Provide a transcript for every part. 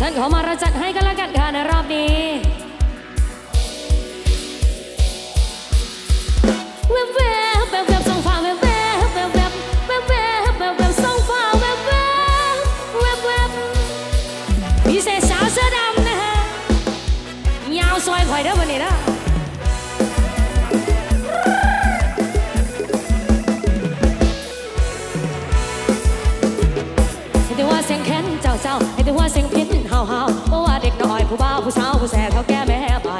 ฉันขอมาระจัดให้กันละกันค่ะในรอบนี้เว็บเว็บเวบแวบส่งฟ้าเว็บเว็บเว็บเว็บเว็บเว็บเวบแวบส่งฟ้าเว็บเว็บเว็บแวบพิเศษสาวเสื้อดำนะฮะยาวซอยข่อเด้อวันนี้นะ แต่ว่าเสียงพินเฮาเฮาเพราะว่าเด็กน้อยผู้บ่าวผู้สาวผู้แสบเขาแก้แม่ไป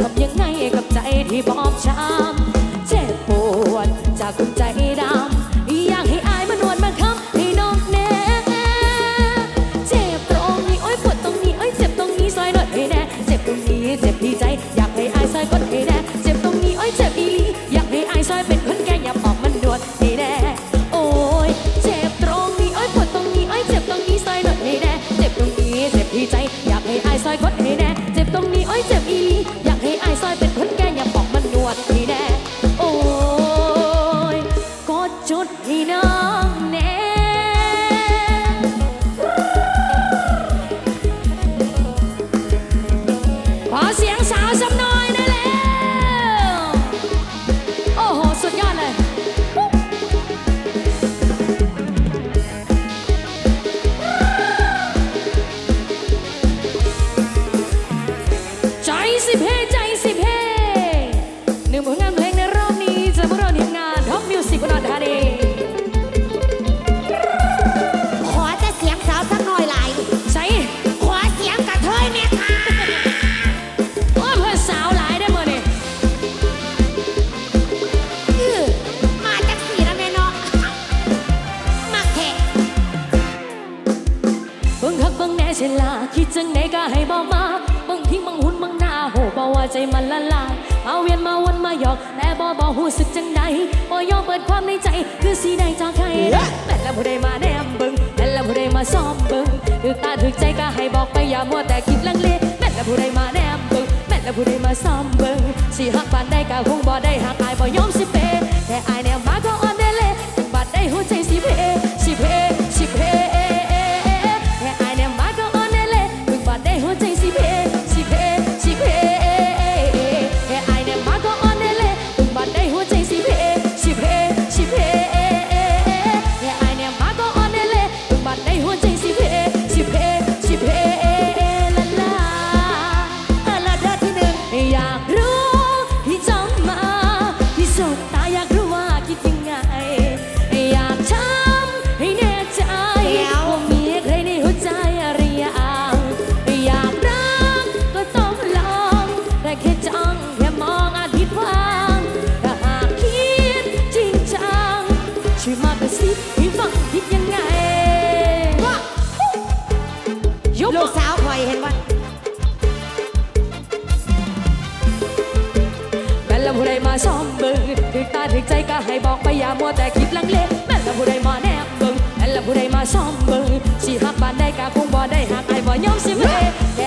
ทำยังไงกับใจที่บอบช้ำ มาซ้อมเบิ่งถึกตาถึกใจก็ให้บอกไปอย่ามัวแต่คิดลังเลแม่ละผู้ใดมาแนบเบิ่งแม่ละผู้ใดมาซ้อมเบิ่งสิหักบ้านได้ก็คงบ่ได้หักไอ้บ่ยอมสิเวแต่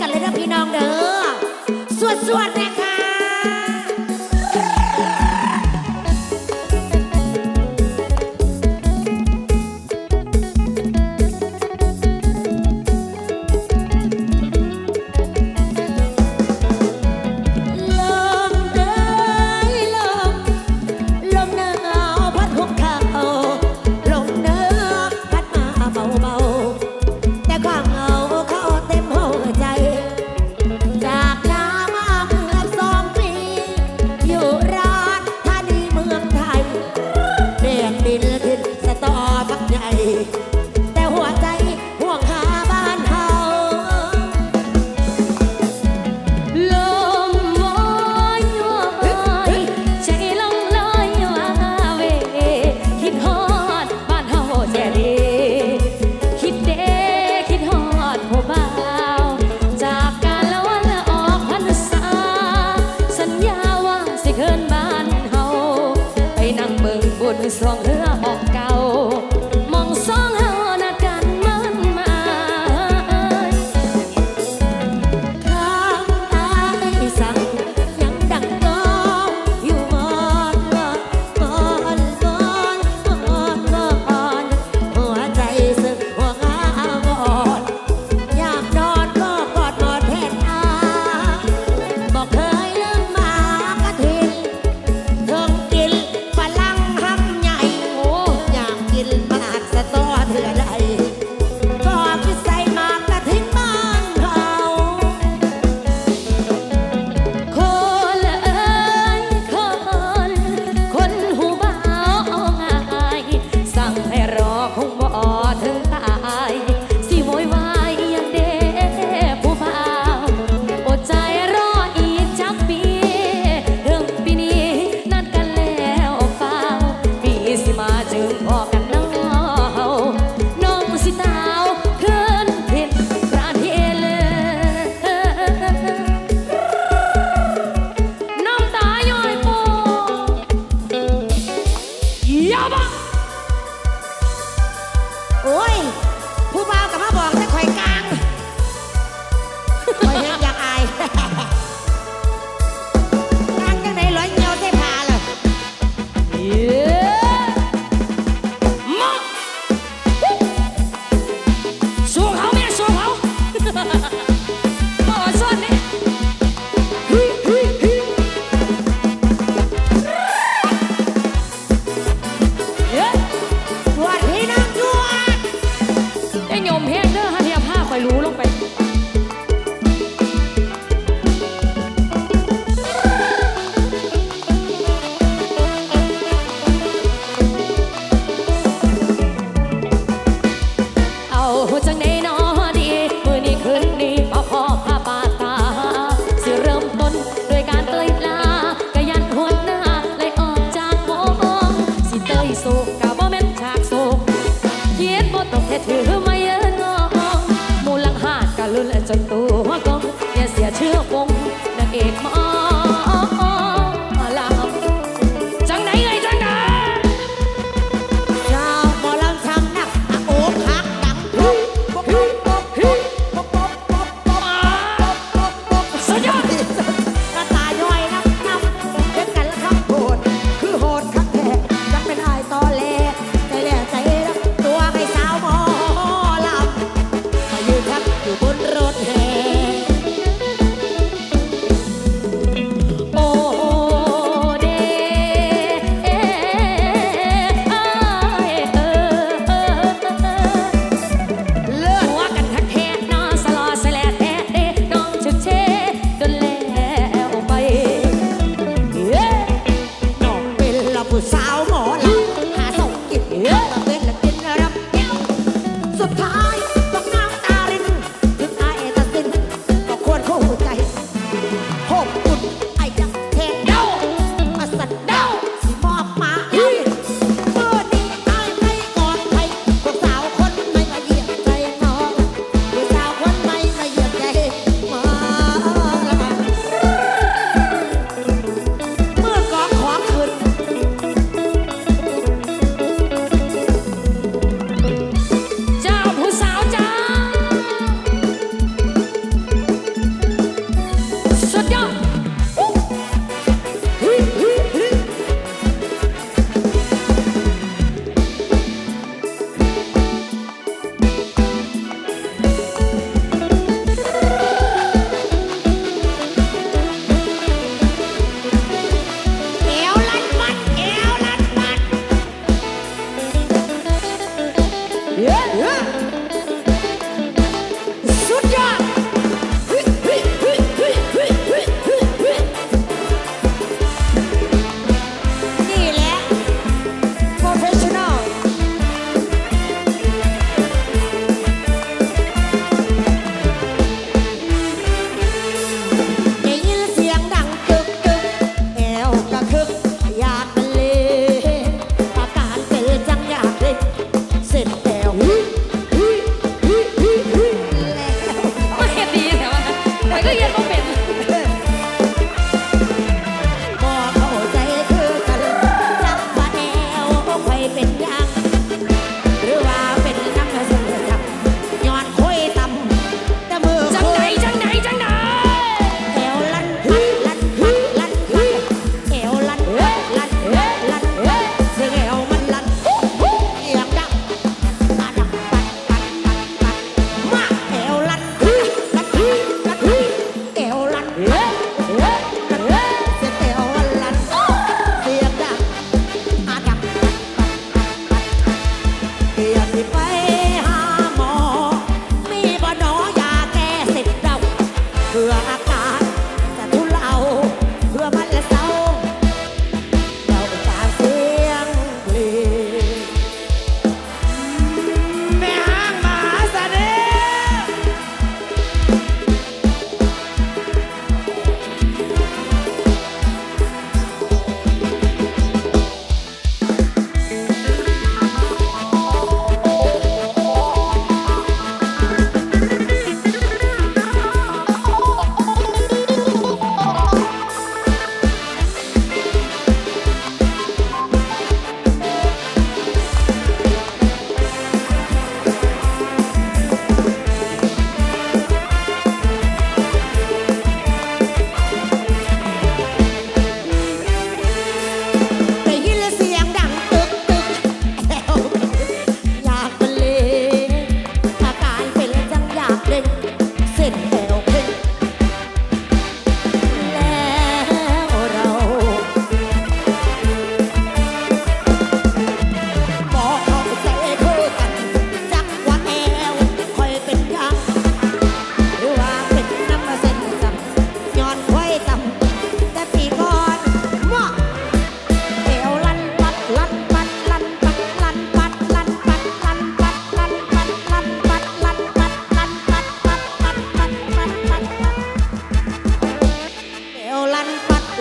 กันเลยนะพี่น้องเด้อสวดสวดแร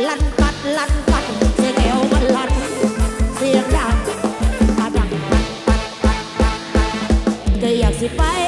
ลันปัดลันปัดเสียงแอวมันลันเสียงดังปัดดังปัดปัดปัดปัดปัดก็อยากสิไป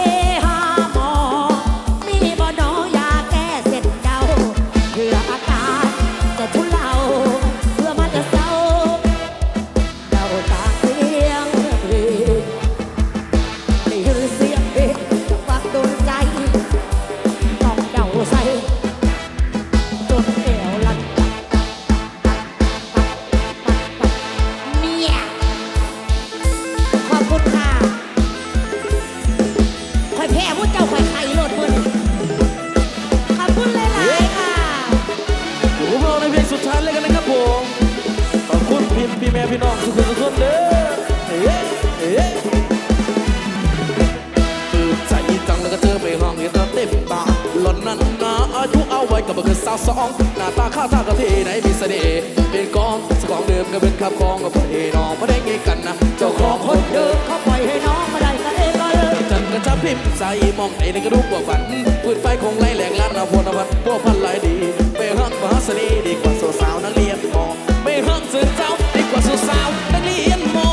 กับเกิดสาวสองหน้าตาข้าตากะทีไหนมีเสน่ห์เป็นกองสกองเดิมก็เป็นขับคองกับพี่น้องไม่ได้ไงกันนะเจ้าของคนเดิมเขาปล่อยให้น้องมาได้ก็เองก็เลยจันกระชับพิมพ์ใจมองไอ้ในกระดูกว่าฝันปืนไฟคงไล่แหลงล้านนาพนพันพวกพันหลายดีไปหักมหาเสน่ห์ดีกว่าสาวนักเรียนมอไปหักสื่อเจ้าดีกว่าสาวนักเรียนมอ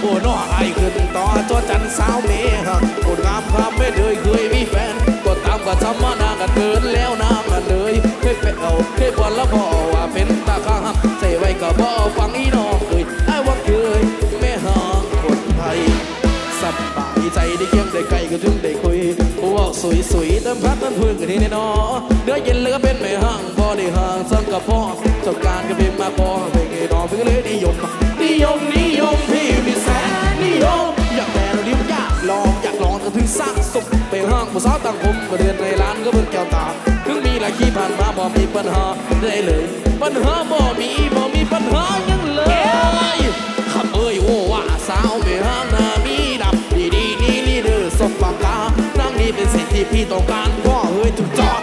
โอ้น้อไอ้ขึ้นต่อจอจันสาวเมหักโอ้งามความไม่เลยเคยมีแฟนก็ตามกันธรรมดา เคยไปเอาเคยบอลแล้วพอว่าเป็นตาข้างใส่ไว้ก็บ่ฟังอีน้องเคยไอ้ว่าเคยแม่หักคนไทยสบายใจได้เคียงได้ไกลก็ถึงได้คุยพวกสวยสวยๆเติมพัดนั้นพื้นกันที่แน่นอนเนื้อเย็นแล้วก็เป็นไม่ห่างพอได้ห่างสังกับพ่อสบการก็เป็นมาพอไปเกดองเพื่อเลยนิยมนิยมนิยมพี่ ญหาได้เลย ปัญหาบ่มีบ่มีปัญหายังเลยขับเอ้ยโอ้ว่าสาวไม่ห่างหน้ามีดับดีดีนี่ลีเดอร์สมปากกานางนี้เป็นสิ่งที่พี่ต้องการพ่อเฮ้ยถึงจอ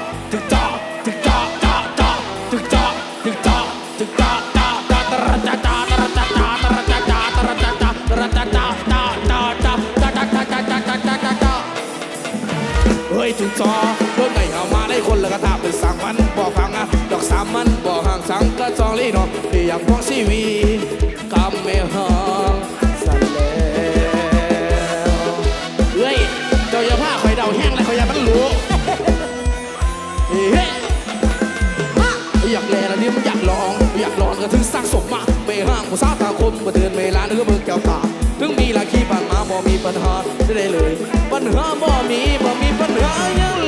ก็ถึงสร้างสมมาไปห้างผู้สาตาคมมาเดินเวลาเนื้อเบิกแก้วตา ถึงมีหลายขี้ผ่านมาบ่มีปัญหาได้เลย ปัญหาบ่มีบ่มีปัญหายัง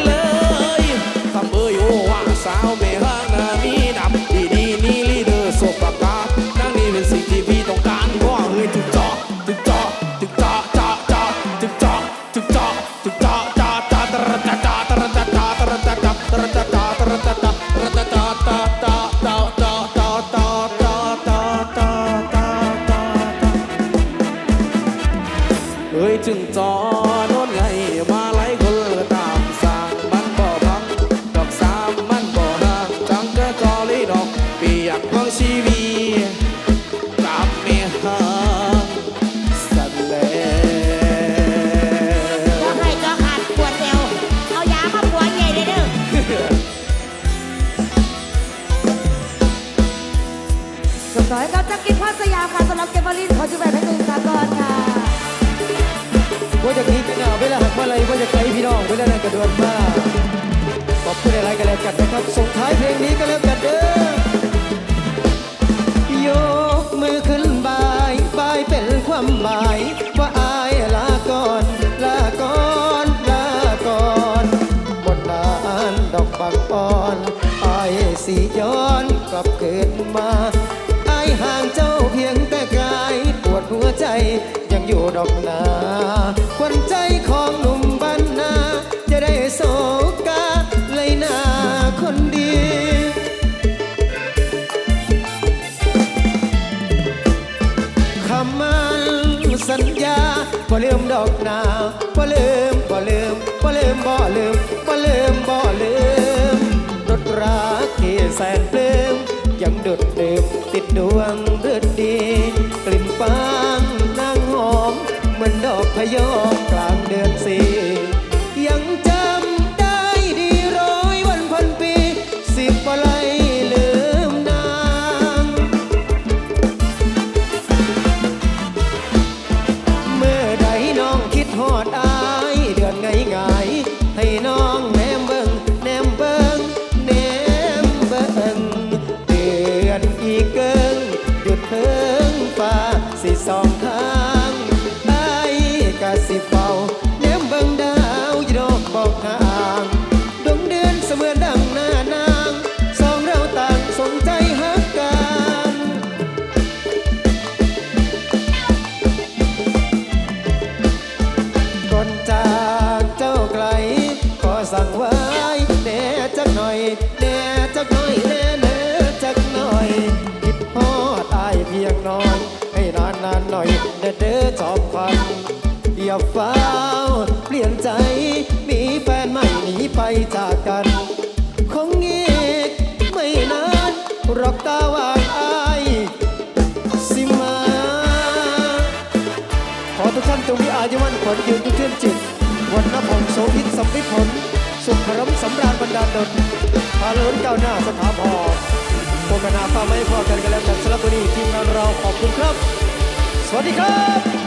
สยามค่ะสำหรับเกมบอลลินขอจุดแบบให้หนึ่งสากลค่ะว่าจะพีกันเอาเวลาหักเมื่อไรว่าจะไกลพี่น้องเวลานั้นกระโดดมาขอบคุณอะไรกันแล้วกันนะครับส่งท้ายเพลงนี้ก็แล้วกันเด้อยกมือขึ้นบายบายเป็นความหมายว่าอายลาก่อนลาก่อนลาก่อนบนนานดอกบางอ่อนอายสีย้อนกลับคืนมา ใจยังอยู่ดอกนาควันใจของหนุ่มบ้านนา จะได้โศกาเลยนาคนดี คำมันสัญญาบ่ลืมดอกนาบ่ลืม งมีอายุวันขวัญยืนทุกเทื่อนจิตวันนภบงโสภิตสมริผล สุขรมสำราญบรรดาดลพาล้นก้าวหน้าสถาพรโภคนาฟ้าไม่พอกันกันแล้วกันสำหรับวันีทีมงานเราขอบคุณครับ สวัสดีครับ